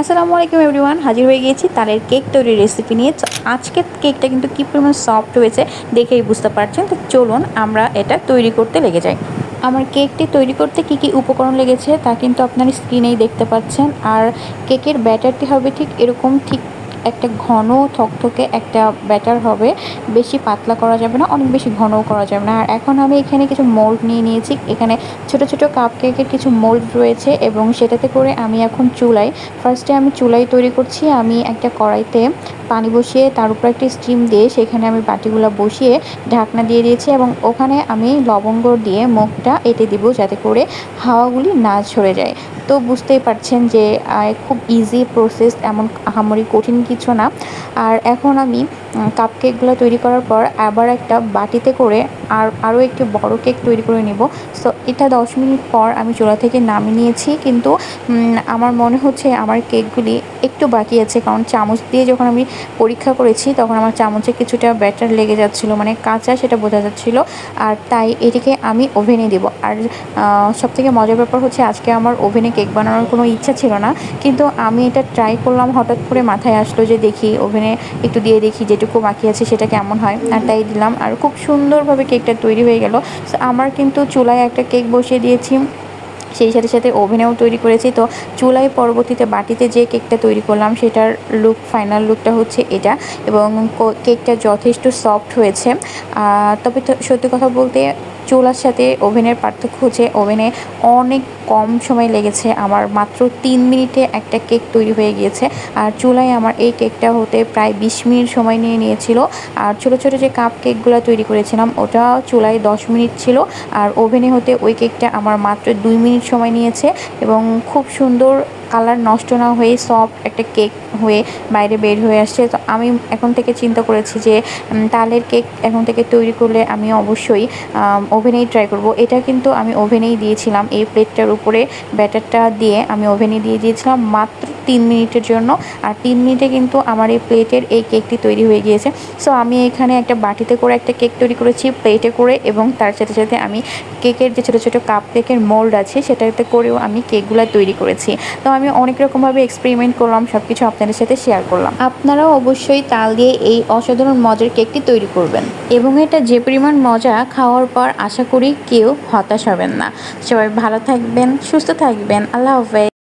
আসসালামু আলাইকুম এভরিওয়ান, হাজির হয়ে গিয়েছি তালের কেক তৈরির রেসিপি নিয়ে। আজকে আজকের কেকটা কিন্তু কী পরিমাণ সফট হয়েছে দেখেই বুঝতে পারছেন। তো চলুন আমরা এটা তৈরি করতে লেগে যাই। আমার কেকটি তৈরি করতে কি কি উপকরণ লেগেছে তা কিন্তু আপনার স্ক্রিনেই দেখতে পাচ্ছেন। আর কেকের ব্যাটারটি হবে ঠিক এরকম ঠিক একটা ঘন থকথকে একটা ব্যাটার হবে। বেশি পাতলা করা যাবে না, অনেক বেশি ঘনও করা যাবে না। আর এখন আমি এখানে কিছু মোল্ড নিয়ে নিয়েছি। এখানে ছোট ছোট কাপ কেকের কিছু মোল্ড রয়েছে এবং সেটাতে করে আমি এখন চুলাই। ফার্স্টে আমি চুলাই তৈরি করছি। আমি একটা কড়াইতে পানি বসিয়ে, তার উপর একটি স্টিম দিয়ে সেখানে আমি বাটিগুলো বসিয়ে ঢাকনা দিয়ে দিয়েছি এবং ওখানে আমি লবঙ্গ দিয়ে মুখটা এঁটে দিব যাতে করে হাওয়াগুলি না ঝরে যায়। তো বুঝতেই পারছেন যে খুব ইজি প্রসেস এমন আহামরি কঠিন কিছু না। আর এখন আমি কাপ কেকগুলো তৈরি করার পর আবার একটা বাটিতে করে আর আরও একটি বড় কেক তৈরি করে নিব। সো এটা দশ মিনিট পর আমি চুলা থেকে নামিয়ে নিয়েছি। কিন্তু আমার মনে হচ্ছে আমার কেকগুলি একটু বাকি আছে। কারণ চামচ দিয়ে যখন আমি পরীক্ষা করেছি, তখন আমার চামচে কিছুটা ব্যাটার লেগে যাচ্ছিল মানে কাঁচা সেটা বোঝা যাচ্ছিল। আর তাই এটিকে আমি ওভেনে দেব। আর সবথেকে মজার ব্যাপার হচ্ছে আজকে আমার ওভেনে কেক বানানোর কোনো ইচ্ছা ছিল না। কিন্তু আমি এটা ট্রাই করলাম, হঠাৎ করে মাথায় আসলো যে দেখি ওভেনে একটু দিয়ে দেখি যেটুকু বাকি আছে সেটা কেমন হয়, আর তাই দিলাম। আর খুব সুন্দরভাবে কেকটা তৈরি হয়ে গেল। আমার কিন্তু চুলায় একটা কেক বসিয়ে দিয়েছি। সেই সাথে সাথে ওভেনেও তৈরি করেছি। তো চুলায় পরবর্তীতে বাটিতে যে কেকটা তৈরি করলাম, সেটার লুক, ফাইনাল লুকটা হচ্ছে এটা। এবং কেকটা যথেষ্ট সফট হয়েছে। তবে সত্যি কথা বলতে চুলার সাথে ওভেনের পার্থক্য হচ্ছে ওভেনে অনেক কম সময় লেগেছে। আমার মাত্র তিন মিনিটে একটা কেক তৈরি হয়ে গিয়েছে। আর চুলায় আমার এই কেকটা হতে প্রায় বিশ মিনিট সময় নিয়ে নিয়েছিল। আর ছোটো ছোটো যে কাপ কেকগুলো তৈরি করেছিলাম, ওটা চুলায় দশ মিনিট ছিল। আর ওভেনে হতে ওই কেকটা আমার মাত্র দুই মিনিট সময় নিয়েছে এবং খুব সুন্দর কালার নষ্ট না হয়ে সফট একটা কেক হয়ে বাইরে বের হয়ে আসছে। তো আমি এখন থেকে চিন্তা করেছি যে তালের কেক এখন থেকে তৈরি করলে আমি অবশ্যই ওভেনেই ট্রাই করব। এটা কিন্তু আমি ওভেনেই দিয়েছিলাম। এই প্লেটটার উপরে ব্যাটারটা দিয়ে আমি ওভেনে দিয়ে দিয়েছিলাম মাত্র তিন মিনিটের জন্য। আর তিন মিনিটে কিন্তু আমার এই প্লেটের এই কেকটি তৈরি হয়ে গিয়েছে। সো আমি এখানে একটা বাটিতে করে একটা কেক তৈরি করেছি, প্লেটে করে এবং তার সাথে সাথে আমি কেকের যে ছোটো ছোটো কাপ কেকের মোল্ড আছে, সেটাতে করেও আমি কেকগুলো তৈরি করেছি। তো আমি অনেক রকমভাবে এক্সপেরিমেন্ট করলাম সব কিছু আপনাদের সাথে শেয়ার করলাম। আপনারাও অবশ্যই তাল দিয়ে এই অসাধারণ মজার কেকটি তৈরি করবেন। এবং এটা যে পরিমাণ মজা খাওয়ার পর আশা করি কেউ হতাশ হবেন না। সবাই ভালো থাকবেন, সুস্থ থাকবেন। আল্লাহ হাফেজ।